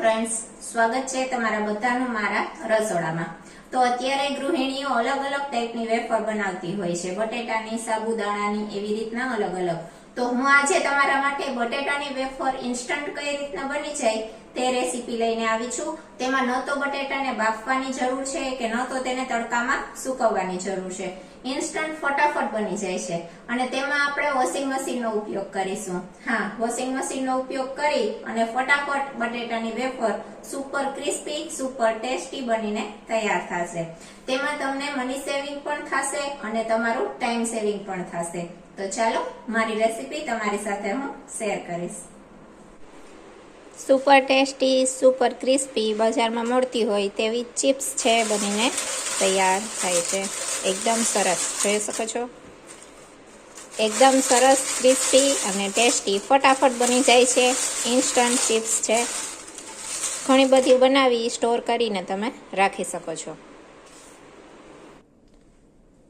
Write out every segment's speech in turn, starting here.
Friends સ્વાગત છે તમારા બધાનું મારા રસોડામાં. તો અત્યારે ગૃહિણીઓ અલગ અલગ ટાઈપની વેફર બનાવતી હોય છે. બટેટાની, સાબુદાણાની, એવી રીતના અલગ અલગ. તો હું આજે તમારા માટે બટેટાની વેફર ઇન્સ્ટન્ટ કઈ રીતના બની જાય તે રેસીપી લઈને આવી છું. તેમાં ન તો બટેટાને બાફવાની જરૂર છે કે ન તો તેને તડકામાં સુકવવાની જરૂર છે. ઇન્સ્ટન્ટ ફટાફટ બની જાય છે. અને તેમાં આપણે વોશિંગ મશીનનો ઉપયોગ કરીશું. હા વોશિંગ મશીનનો ઉપયોગ કરી અને ફટાફટ બટેટાની wafer super crispy super tasty બનીને તૈયાર થશે. તેમાં તમને મની સેવિંગ પણ થશે અને તમારું ટાઈમ સેવિંગ પણ થશે. તો ચાલો, મારી રેસીપી તમારી સાથે હું શેર કરીશ. સુપર ટેસ્ટી, સુપર ક્રિસ્પી બજારમાં મળતી હોય તેવી ચિપ્સ છે બનીને તૈયાર થાય છે. એકદમ સરસ. જોઈ શકો છો? એકદમ સરસ, ક્રિસ્પી અને ટેસ્ટી ફટાફટ બની જાય છે. ઇન્સ્ટન્ટ ચિપ્સ છે. ઘણી બધી બનાવી સ્ટોર કરીને તમે રાખી શકો છો.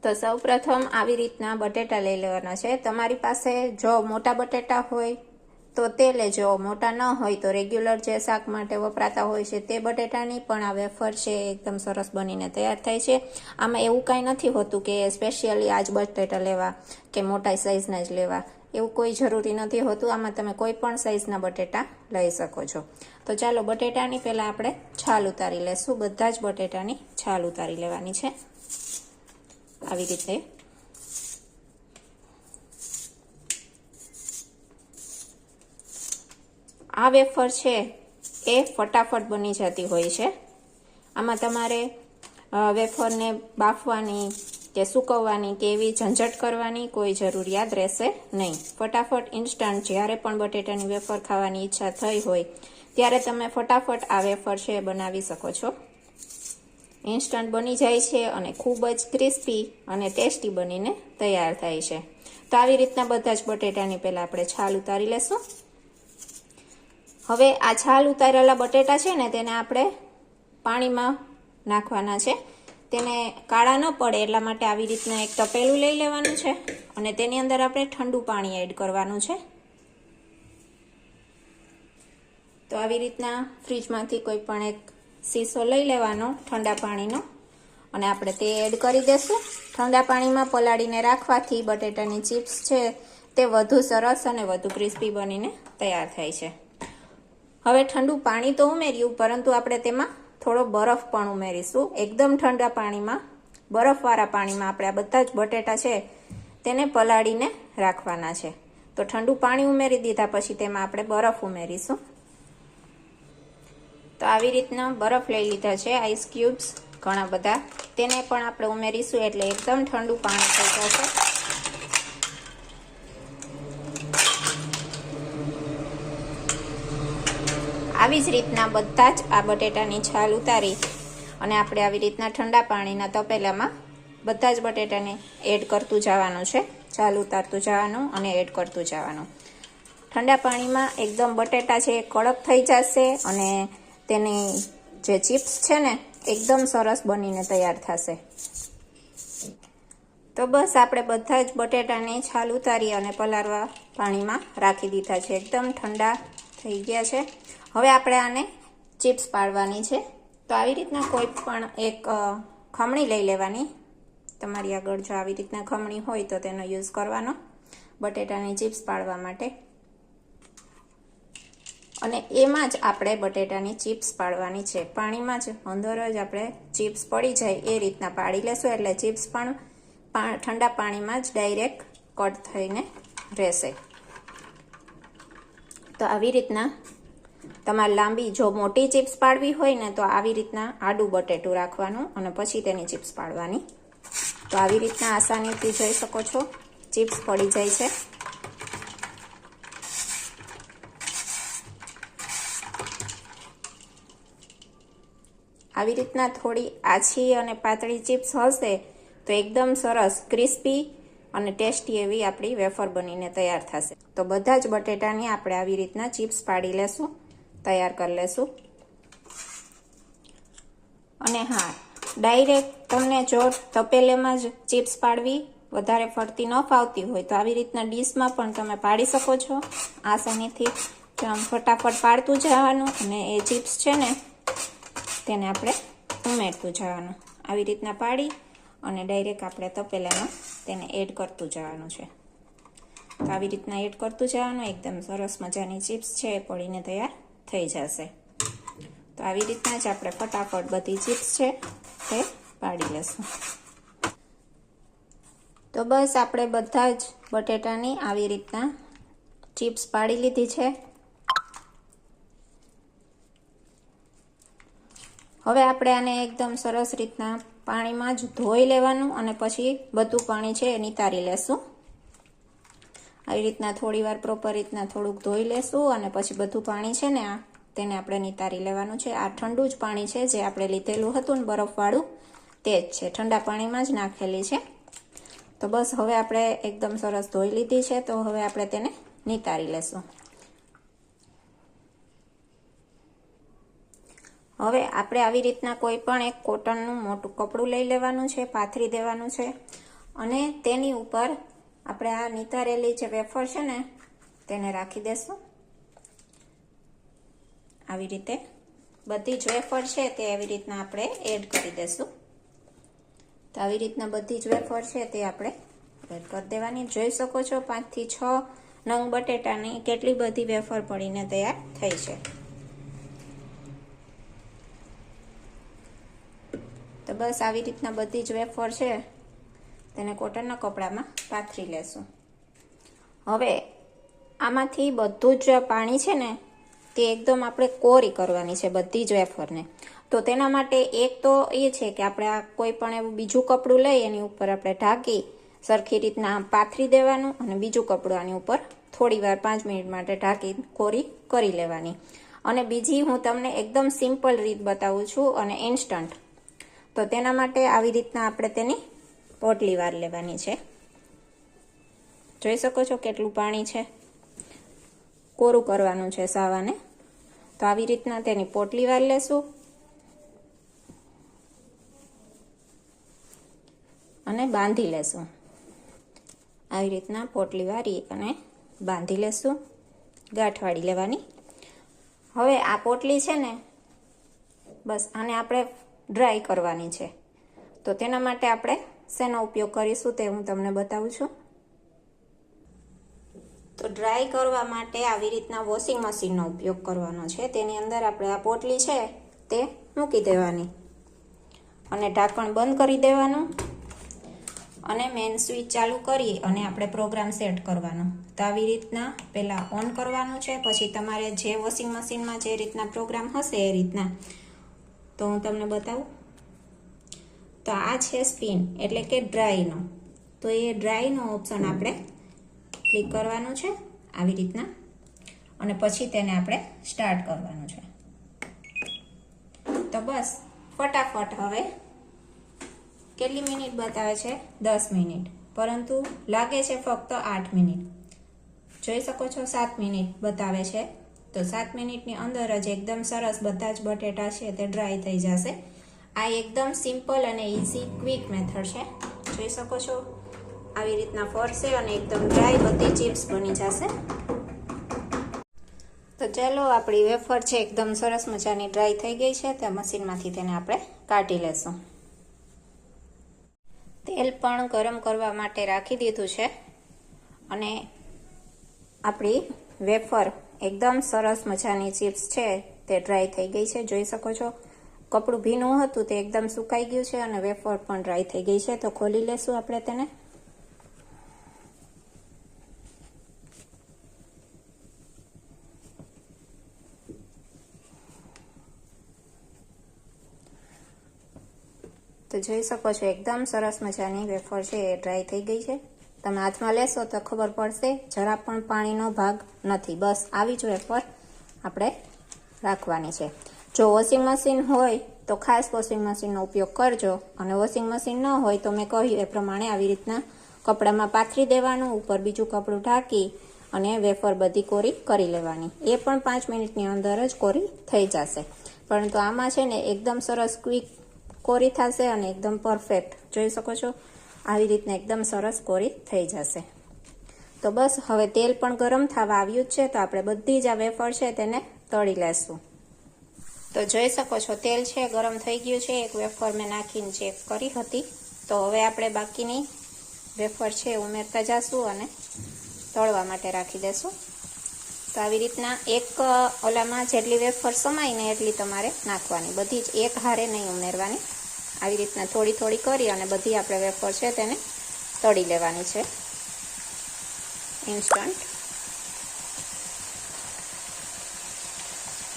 તો સૌ પ્રથમ આવી રીતના બટેટા લઈ લેવાના છે. તમારી પાસે જો મોટા બટેટા હોય તો તે લેજો મોટા ન હોય તો રેગ્યુલર જે શાક માટે વપરાતા હોય છે તે બટેટાની પણ આ વેફર છે એકદમ સરસ બનીને તૈયાર થાય છે. આમાં એવું કાંઈ નથી હોતું કે સ્પેશિયલી આજ બટેટા લેવા કે મોટા સાઇઝના જ લેવા. એવું કોઈ જરૂરી નથી હોતું. આમાં તમે કોઈ પણ સાઇઝના બટેટા લઈ શકો છો. તો ચાલો બટેટાની પહેલાં આપણે છાલ ઉતારી લેશું. બધા જ બટેટાની છાલ ઉતારી લેવાની છે. આવી રીતે આ વેફર છે એ ફટાફટ બની જતી હોય છે. આમાં તમારે વેફરને બાફવાની કે સૂકવવાની કે એવી ઝંઝટ કરવાની કોઈ જરૂરિયાત રહેશે નહીં. ફટાફટ ઇન્સ્ટન્ટ જ્યારે પણ બટેટાની વેફર ખાવાની ઈચ્છા થઈ હોય, ત્યારે તમે ફટાફટ આ વેફર છે બનાવી શકો છો. ઇન્સ્ટન્ટ બની જાય છે અને ખૂબ જ ક્રિસ્પી અને ટેસ્ટી બનીને તૈયાર થાય છે. તો આવી રીતના બધા જ બટેટાની પહેલાં આપણે છાલ ઉતારી લેશું. હવે આ છાલ ઉતારેલા બટેટા છે ને, તેને આપણે પાણીમાં નાખવાના છે. તેને કાળા ન પડે એટલા માટે આવી રીતના એક તપેલું લઈ લેવાનું છે અને તેની અંદર આપણે ઠંડુ પાણી એડ કરવાનું છે. તો આવી રીતના ફ્રીજમાંથી કોઈ પણ એક સીસો લઈ લેવાનો ઠંડા પાણીનો અને આપણે તે એડ કરી દેશું. ઠંડા પાણીમાં પલાળીને રાખવાથી બટેટાની ચિપ્સ છે તે વધુ સરસ અને વધુ ક્રિસ્પી બનીને તૈયાર થાય છે. હવે ઠંડુ પાણી તો ઉમેર્યું, પરંતુ આપણે તેમાં થોડો બરફ પણ ઉમેરીશું. એકદમ ઠંડા પાણીમાં, બરફવાળા પાણીમાં આપણે આ બધા જ બટેટા છે તેને પલાળીને રાખવાના છે. તો ઠંડુ પાણી ઉમેરી દીધા પછી તેમાં આપણે બરફ ઉમેરીશું. તો આવી રીતના બરફ લઈ લીધા છે આઈસ ક્યુબ્સ, ઘણા બધા. તેને પણ આપણે ઉમેરીશું એટલે એકદમ ઠંડુ પાણી થઈ જશે. આવી જ રીતના બધા જ આ બટેટાની છાલ ઉતારી અને આપણે આવી રીતના ઠંડા પાણીના તપેલામાં બધા જ બટેટાને એડ કરતું જવાનું છે. છાલ ઉતારતું જવાનું અને એડ કરતું જવાનું. ઠંડા પાણીમાં એકદમ બટેટા છે એ કડક થઈ જશે અને તેની જે ચિપ્સ છે ને, એકદમ સરસ બનીને તૈયાર થશે. તો બસ આપણે બધા જ બટેટાની છાલ ઉતારી અને પલાળવા પાણીમાં રાખી દીધા છે. એકદમ ઠંડા થઈ ગયા છે. હવે આપણે આને ચિપ્સ પાડવાની છે. તો આવી રીતના કોઈ પણ એક ખમણી લઈ લેવાની. તમારી આગળ જો આવી રીતના ખમણી હોય તો તેનો યુઝ કરવાનો. બટેટાની ચિપ્સ પાડવા માટે. અને એમાં જ આપણે બટેટાની ચિપ્સ પાડવાની છે. પાણીમાં જ અંદર જ આપણે ચિપ્સ પડી જાય એ રીતના પાડી લેશું. એટલે ચિપ્સ પણ ઠંડા પાણીમાં જ ડાયરેક્ટ કટ થઈને રહેશે. તો આવી રીતના તમારે લાંબી જો મોટી ચિપ્સ પાડવી હોય ને, તો આવી રીતના આડું બટેટું રાખવાનું અને પછી તેની ચિપ્સ પાડવાની. તો આવી રીતના આસાનીથી જોઈ શકો છો, ચિપ્સ પડી જાય છે. આવી રીતના થોડી આછી અને પાતળી ચિપ્સ હશે, તો એકદમ સરસ, ક્રિસ્પી અને ટેસ્ટી એવી આપણી વેફર બનીને તૈયાર થશે. તો બધા જ બટેટાની આપણે આવી રીતના ચિપ્સ પાડી લેશું. તૈયાર કરી લેશું. અને હા, ડાયરેક્ટ તમને જો તપેલેમાં જ ચિપ્સ પાડવી વધારે ફરતી ન ફાવતી હોય તો આવી રીતના ડીશમાં પણ તમે પાડી શકો છો. આસાનીથી આમ ફટાફટ પાડતું જવાનું અને એ ચિપ્સ છે ને, તેને આપણે ઉમેરતું જવાનું. આવી રીતના પાડી અને ડાયરેક્ટ આપણે તપેલામાં તેને એડ કરતું જવાનું છે. તો આવી રીતના એડ કરતું જવાનું, એકદમ સરસ મજાની ચિપ્સ છે, એ પડીને તૈયાર થઈ જશે. તો આવી રીતના જ આપણે ફટાફટ બધી ચિપ્સ છે તે પાડી લઈશું તો બસ આપણે બધા જ બટેટાની આવી રીતના ચિપ્સ પાડી લીધી છે. હવે આપણે આને એકદમ સરસ રીતના પાણીમાં જ ધોઈ લેવાનું અને પછી બધું પાણી છે એ નિતારી લેશું. આવી રીતના થોડી વાર પ્રોપર રીતના થોડુંક ધોઈ લેશું અને પછી બધું પાણી છે ને આ, તેને આપણે નિતારી લેવાનું છે. આ ઠંડુ જ પાણી છે જે આપણે લીધેલું હતું ને બરફવાળું, તે જ છે. ઠંડા પાણીમાં જ નાખેલી છે. તો બસ હવે આપણે એકદમ સરસ ધોઈ લીધી છે, તો હવે આપણે તેને નિતારી લેશું. હવે આપણે આવી રીતના કોઈ પણ એક કોટનનું મોટું કપડું લઈ લેવાનું છે, પાથરી દેવાનું છે અને તેની ઉપર આપણે આ નિતારેલી જે વેફર છે ને, તેને રાખી દેશું. આવી રીતે બધી જ વેફર છે તે આવી રીતના આપણે એડ કરી દેશું. તો આવી રીતના બધી જ વેફર છે તે આપણે એડ કરી દેવાની. જોઈ શકો છો પાંચથી છ નંગ બટેટાની કેટલી બધી વેફર પડીને તૈયાર થઈ છે. તો બસ આવી રીતના બધી જ વેફર છે તેને કોટનના કપડામાં પાથરી લેશું. હવે આમાંથી બધું જ પાણી છે ને, તે એકદમ આપણે કોરી કરવાની છે બધી જ વેફરને. તો તેના માટે એક તો એ છે કે આપણે આ કોઈ પણ એવું બીજું કપડું લઈ એની ઉપર આપણે ઢાંકી સરખી રીતના પાથરી દેવાનું અને બીજું કપડું આની ઉપર થોડી વાર પાંચ મિનિટ માટે ઢાંકી કોરી કરી લેવાની. અને બીજી હું તમને એકદમ સિમ્પલ રીત બતાવું છું અને ઇન્સ્ટન્ટ તો તેના માટે આવી રીતના આપણે તેની પોટલી વાર લેવાની છે. જોઈ શકો છો કેટલું પાણી છે. કોરું કરવાનું છે સાવાને. તો આવી રીતના તેની પોટલી વાર લેશું. અને બાંધી લેશું. આવી રીતના પોટલી વારી અને બાંધી લેશું. ગાંઠવાળી લેવાની. હવે આ પોટલી છે ને, બસ આને આપણે ડ્રાય કરવાની છે. તો તેના માટે આપણે શેનો ઉપયોગ કરીશું તે હું તમને બતાવું છું. તો ડ્રાય કરવા માટે આવી રીતના વોશિંગ મશીનનો ઉપયોગ કરવાનો છે. તેની અંદર આપણે આ પોટલી છે તે મૂકી દેવાની. અને ઢાંકણ બંધ કરી દેવાનું. અને મેન સ્વિચ ચાલુ કરી અને આપણે પ્રોગ્રામ સેટ કરવાનો. તો આવી રીતના પહેલાં ઓન કરવાનું છે. પછી તમારે જે વોશિંગ મશીનમાં જે રીતના પ્રોગ્રામ હશે એ રીતના. તો હું તમને બતાવું. તો આ છે સ્પિન, એટલે કે ડ્રાયનો. તો એ ડ્રાયનો ઓપ્શન આપણે ક્લિક કરવાનું છે આવી રીતના. અને પછી તેને આપણે સ્ટાર્ટ કરવાનું છે. તો બસ, ફટાફટ હવે કેટલી મિનિટ બતાવે છે? દસ મિનિટ. પરંતુ લાગે છે ફક્ત આઠ મિનિટ. જોઈ શકો છો સાત મિનિટ બતાવે છે. તો સાત મિનિટની અંદર જ એકદમ સરસ બધા જ બટેટા છે તે ડ્રાય થઈ જશે. આ એકદમ સિમ્પલ અને ઇઝી ક્વિક મેથડ છે. જોઈ શકો છો? આવી રીતના ફરશે અને એકદમ ડ્રાય બધી ચિપ્સ બની જશે. તો ચાલો, આપણી વેફર છે એકદમ સરસ મજાની ડ્રાય થઈ ગઈ છે. તે મશીનમાંથી તેને આપણે કાઢી લેશું. તેલ પણ ગરમ કરવા માટે રાખી દીધું છે. અને આપણી વેફર એકદમ સરસ મજાની ચિપ્સ છે. તે ડ્રાય થઈ ગઈ છે. જોઈ શકો છો? કપડું ભીનું હતું તે એકદમ સુકાઈ ગયું છે અને વેફર પણ ડ્રાય થઈ ગઈ છે. તો ખોલી લેશું આપણે તેને. તો જોઈ શકો છો, એકદમ સરસ મજાની વેફર છે, એ ડ્રાય થઈ ગઈ છે. તમે હાથમાં લેશો તો ખબર પડશે, જરા પણ પાણીનો ભાગ નથી. બસ, આવી જ વેફર આપણે રાખવાની છે. જો વોશિંગ મશીન હોય, તો ખાસ વોશિંગ મશીનનો ઉપયોગ કરજો. અને વોશિંગ મશીન ન હોય, તો મેં કહ્યું એ પ્રમાણે આવી રીતના કપડામાં પાથરી દેવાનું, ઉપર બીજું કપડું ઢાંકી અને વેફર બધી કોરી કરી લેવાની. એ પણ પાંચ મિનિટની અંદર જ કોરી થઈ જશે. પરંતુ આમાં છે ને એકદમ સરસ ક્વિક કોરી થશે અને એકદમ પરફેક્ટ જોઈ શકો છો? આવી રીતના એકદમ સરસ કોરી થઈ જશે. તો બસ, હવે તેલ પણ ગરમ થવા આવ્યું છે, તો આપણે બધી જ આ વેફર છે તેને તળી લેશું. તો જોઈ શકો છો, તેલ છે, ગરમ થઈ ગયું છે, એક વેફર મેં નાખીને ચેક કરી હતી. તો હવે આપણે બાકીની વેફર છે ઉમેરતા જશું અને તળવા માટે રાખી દેશું. તો આવી રીતના એક ઓલામાં જેટલી વેફર સમાય ને એટલી તમારે નાખવાની. બધી જ એક હારે નહીં ઉમેરવાની. આવી રીતના થોડી થોડી કરી અને બધી આપણે વેફર છે તેને તળી લેવાની છે. ઇન્સ્ટન્ટ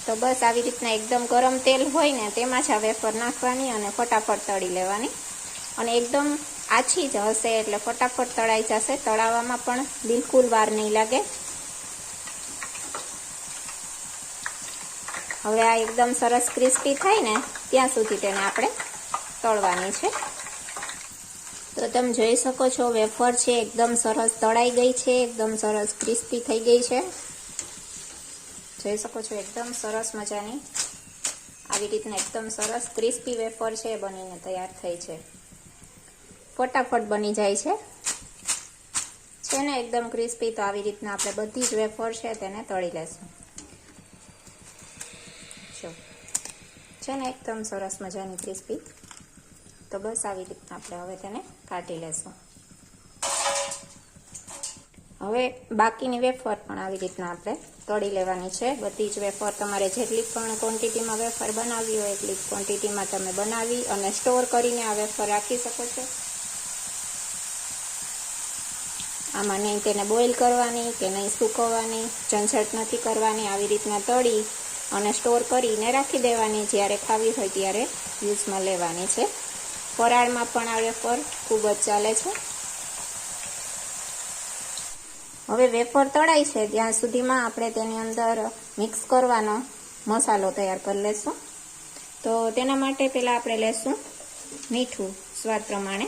તો બસ આવી રીતના એકદમ ગરમ તેલ હોય ને તેમાં જ આ વેફર નાખવાની અને ફટાફટ તળી લેવાની. અને એકદમ આછી જ હશે એટલે ફટાફટ તળાઈ જશે. તળાવવામાં પણ બિલકુલ વાર નહીં લાગે. હવે આ એકદમ સરસ ક્રિસ્પી થાય ને ત્યાં સુધી તેને આપણે તળવાની છે. તો તમે જોઈ શકો છો વેફર છે, એકદમ સરસ તળાઈ ગઈ છે, એકદમ સરસ ક્રિસ્પી થઈ ગઈ છે. જોઈ શકો છો, એકદમ સરસ મજાની. આવી રીતના એકદમ સરસ ક્રિસ્પી વેફર છે, એ બનીને તૈયાર થઈ છે. ફટાફટ બની જાય છે. છે ને, એકદમ ક્રિસ્પી, તો આવી રીતના આપણે બધી જ વેફર છે, તેને તળી લેશું. છે ને, એકદમ સરસ મજાની ક્રિસ્પી. તો બસ આવી રીતના આપણે હવે તેને કાઢી લેશું. હવે બાકીની વેફર પણ આવી રીતના આપણે તળી લેવાની છે. બધી જ વેફર તમારે જેટલી પણ ક્વોન્ટિટીમાં વેફર બનાવવી હોય એટલી ક્વોન્ટિટીમાં તમે બનાવી અને સ્ટોર કરીને આ વેફર રાખી શકો છો. આમાં નહીં તેને બોઇલ કરવાની કે નહીં સૂકવવાની, ઝંઝટ નથી કરવાની, આવી રીતના તળી અને સ્ટોર કરીને રાખી દેવાની. જ્યારે ખાવી હોય ત્યારે યુઝમાં લેવાની છે. ફરાળમાં પણ આ વેફર ખૂબ જ ચાલે છે. હવે વેફર તળાય છે, ત્યાં સુધીમાં આપણે તેની અંદર મિક્સ કરવાનો મસાલો તૈયાર કરી લેશું. તો તેના માટે પહેલાં આપણે લેશું મીઠું, સ્વાદ પ્રમાણે.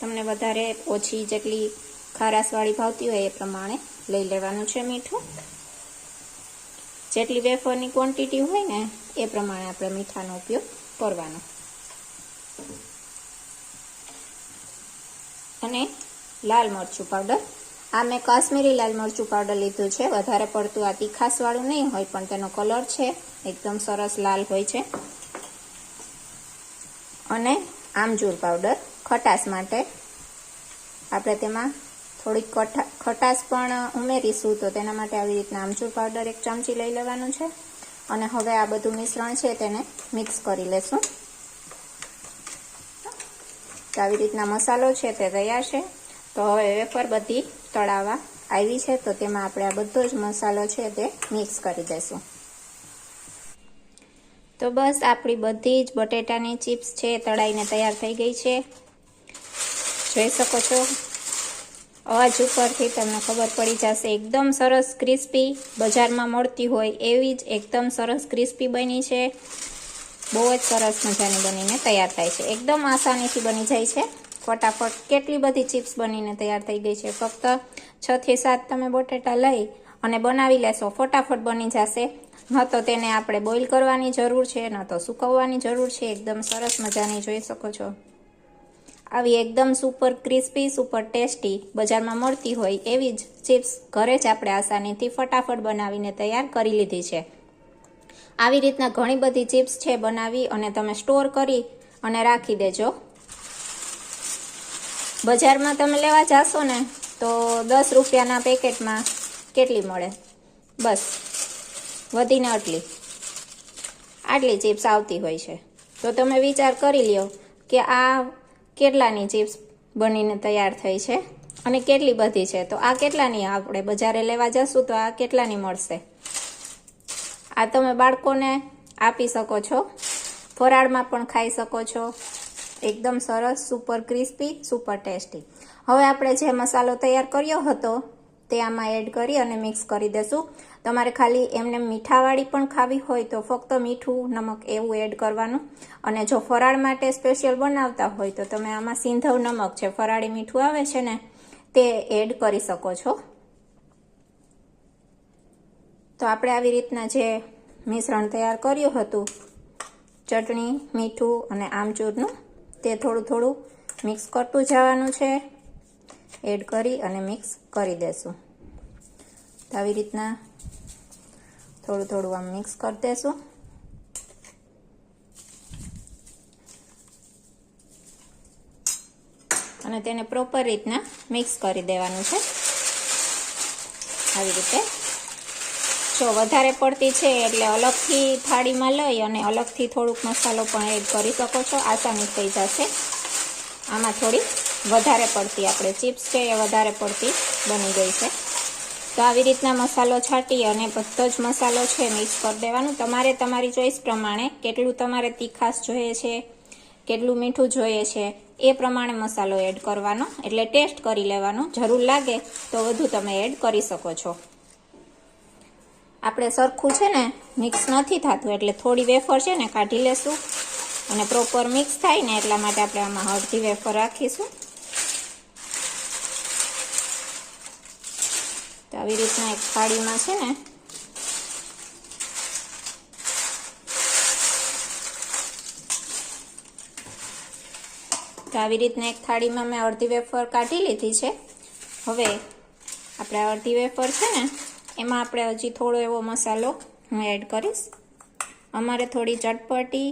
તમને વધારે ઓછી જેટલી ખારાશવાળી ભાવતી હોય એ પ્રમાણે લઈ લેવાનું છે મીઠું. જેટલી વેફરની ક્વોન્ટિટી હોય ને, એ પ્રમાણે આપણે મીઠાનો ઉપયોગ કરવાનો. અને લાલ મરચું પાવડર આ મેં કાશ્મીરી લાલ મરચું પાવડર લીધું છે. વધારે પડતું આ તીખાસવાળું નહીં હોય, પણ તેનો કલર છે. એકદમ સરસ લાલ હોય છે. અને આમચૂર પાવડર ખટાશ માટે. આપણે તેમાં થોડીક ખટાશ પણ ઉમેરીશું તો તેના માટે આવી રીતના આમચૂર પાવડર એક ચમચી લઈ લેવાનું છે. અને હવે આ બધું મિશ્રણ છે તેને મિક્સ કરી લેશું. તો આવી રીતના મસાલો છે તે તૈયાર છે. તો હવે વેફર બધી તળાવા આવી છે, તો તેમાં આપણે આ બધો જ મસાલો છે તે મિક્સ કરી દઈશું. તો બસ આપણી બધી જ બટેટાની ચિપ્સ છે તળાઈને તૈયાર થઈ ગઈ છે. જોઈ શકો છો, અવાજ ઉપરથી તમને ખબર પડી જશે, એકદમ સરસ ક્રિસ્પી બજારમાં મળતી હોય એવી જ એકદમ સરસ ક્રિસ્પી બની છે. બહુ જ સરસ મજાની બનીને તૈયાર થાય છે. એકદમ આસાનીથી બની જાય છે. ફટાફટ કેટલી બધી ચિપ્સ બનીને તૈયાર થઈ ગઈ છે. ફક્ત છ થી સાત તમે બટેટા લઈ અને બનાવી લેશો, ફટાફટ બની જશે. ન તો તેને આપણે બોઇલ કરવાની જરૂર છે, ન તો સુકવવાની જરૂર છે. એકદમ સરસ મજાની જોઈ શકો છો. આવી એકદમ સુપર ક્રિસ્પી, સુપર ટેસ્ટી બજારમાં મળતી હોય એવી જ ચિપ્સ ઘરે જ આપણે આસાનીથી ફટાફટ બનાવીને તૈયાર કરી લીધી છે. આવી રીતના ઘણી બધી ચિપ્સ છે બનાવી અને તમે સ્ટોર કરી અને રાખી દેજો. બજારમાં તમે લેવા જાશો ને, તો દસ રૂપિયાના પેકેટમાં કેટલી મળે? બસ, વધીને આટલી. આટલી ચિપ્સ આવતી હોય છે. તો તમે વિચાર કરી લ્યો કે આ કેટલાની ચિપ્સ બનીને તૈયાર થઈ છે અને કેટલી બધી છે. તો આ કેટલાની આપણે બજારે લેવા જશું તો આ કેટલાની મળશે? આ તમે બાળકોને આપી શકો છો, ફરાળમાં પણ ખાઈ શકો છો. એકદમ સરસ સુપર ક્રિસ્પી સુપર ટેસ્ટી હવે આપણે જે મસાલો તૈયાર કર્યો હતો, તે આમાં એડ કરી અને મિક્સ કરી દેશું તમારે ખાલી એમને મીઠાવાળી પણ ખાવી હોય તો ફક્ત મીઠું, નમક એવું એડ કરવાનું. અને જો ફરાળ માટે સ્પેશિયલ બનાવતા હોય તો તમે આમાં સિંધવ નમક છે ફરાળી મીઠું આવે છે ને, તે એડ કરી શકો છો. તો આપણે આવી રીતના જે મિશ્રણ તૈયાર કર્યું હતું, ચટણી, મીઠું અને આમચૂરનું તે થોડું થોડું મિક્સ કરતું જવાનું છે. એડ કરી અને મિક્સ કરી દેશું. આવી રીતના થોડું થોડું આમ મિક્સ કરી દેશું. અને તેને પ્રોપર રીતના મિક્સ કરી દેવાનું છે. આવી રીતે જો વધારે પડતી છે એટલે અલગથી થાળીમાં લઈ અને અલગથી થોડુંક મસાલો પણ એડ કરી શકો છો. આસાની થઈ જશે. આમાં થોડી વધારે પડતી આપણે ચિપ્સ છે એ વધારે પડતી બની ગઈ છે. તો આવી રીતના મસાલો છાંટી અને બધો જ મસાલો છે મિક્સ કરી દેવાનું. તમારે તમારી ચોઈસ પ્રમાણે કેટલું તમારે તીખાશ જોઈએ છે, કેટલું મીઠું જોઈએ છે એ પ્રમાણે મસાલો એડ કરવાનો. એટલે ટેસ્ટ કરી લેવાનો. જરૂર લાગે તો વધુ તમે એડ કરી શકો છો. આપણે સરખું છે ને મિક્સ નથી થતું. એટલે થોડી વેફર છે ને કાઢી લેશું. અને પ્રોપર મિક્સ થાય ને, એટલા માટે આપણે આમાં અડધી વેફર રાખીશું. તો આવી રીતના એક થાળીમાં છે ને, તો આવી રીતના એક થાળીમાં મેં અડધી વેફર કાઢી લીધી છે. હવે આપણે અડધી વેફર છે ને એમાં આપણે હજી થોડો એવો મસાલો હું એડ કરીશ. અમારે થોડી ચટપટી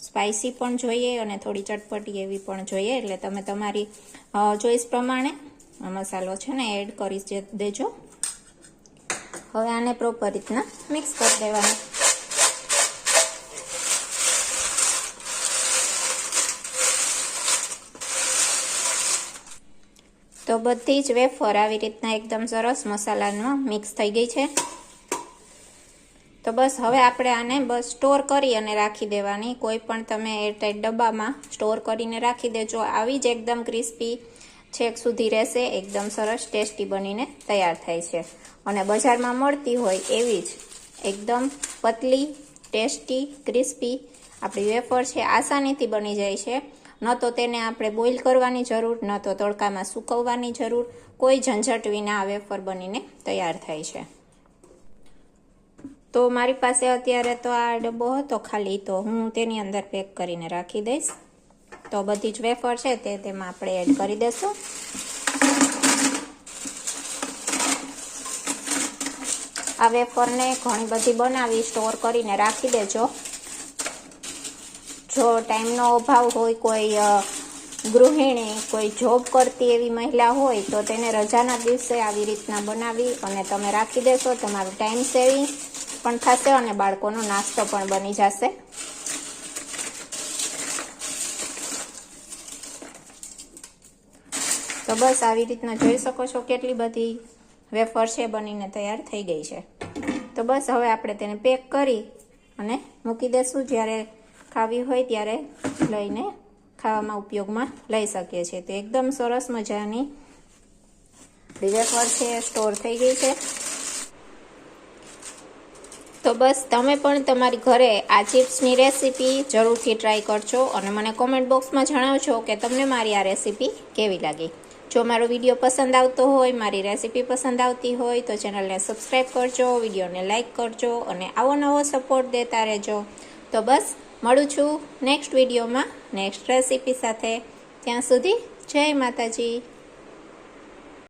સ્પાઇસી પણ જોઈએ અને થોડી ચટપટી એવી પણ જોઈએ. એટલે તમે તમારી ચોઈસ પ્રમાણે મસાલો છે ને એડ કરી દેજો. હવે આને પ્રોપર રીતના મિક્સ કરી દેવાનું. તો બધી જ વેફર આવી રીતના એકદમ સરસ મસાલામાં મિક્સ થઈ ગઈ છે. તો બસ હવે આપણે આને બસ સ્ટોર કરી અને રાખી દેવાની. કોઈ પણ તમે એરટાઈટ ડબ્બામાં સ્ટોર કરીને રાખી દેજો. આવી જ એકદમ ક્રિસ્પી છેક સુધી રહેશે. એકદમ સરસ ટેસ્ટી બનીને તૈયાર થાય છે. અને બજારમાં મળતી હોય એવી જ એકદમ પતલી, ટેસ્ટી, ક્રિસ્પી આપણી વેફર છે. આસાનીથી બની જાય છે. ન તો તેને આપણે બોઇલ કરવાની જરૂર, ન તો તડકામાં સૂકવવાની જરૂર. કોઈ ઝંઝટ વિના આ વેફર બનીને તૈયાર થાય છે. તો મારી પાસે અત્યારે તો આ ડબ્બો હતો ખાલી, તો હું તેની અંદર પેક કરીને રાખી દઈશ. તો બધી જ વેફર છે તે તેમાં આપણે એડ કરી દઈશું. આ વેફરને ઘણી બધી બનાવી, સ્ટોર કરીને રાખી દેજો. જો ટાઈમનો અભાવ હોય કોઈ ગૃહિણી કોઈ જોબ કરતી એવી મહિલા હોય તો તેને રજાના દિવસે આવી રીતના બનાવી અને તમે રાખી દેશો, તમારું ટાઈમ સેવિંગ પણ થશે અને બાળકોનો નાસ્તો પણ બની જશે. તો બસ આવી રીતના જોઈ શકો છો કેટલી બધી વેફર છે બનીને તૈયાર થઈ ગઈ છે. તો બસ હવે આપણે તેને પેક કરી અને મૂકી દેશું. જ્યારે ખાવી હોય ત્યારે લઈને ખાવામાં ઉપયોગમાં લઈ શકીએ છીએ. તો એકદમ સરસ મજાની વેફર છે, સ્ટોર થઈ ગઈ છે. તો બસ તમે પણ તમારી ઘરે આ ચિપ્સની રેસીપી જરૂરથી ટ્રાય કરજો અને મને કોમેન્ટ બોક્સમાં જણાવજો કે તમને મારી આ રેસીપી કેવી લાગી. જો મારો વીડિયો પસંદ આવતો હોય, મારી રેસીપી પસંદ આવતી હોય, તો ચેનલને સબસ્ક્રાઈબ કરજો, વિડીયોને લાઇક કરજો અને આવો નવો સપોર્ટ દેતા રહેજો. તો બસ મળું છું નેક્સ્ટ વિડીયોમાં નેક્સ્ટ રેસીપી સાથે. ત્યાં સુધી જય માતાજી.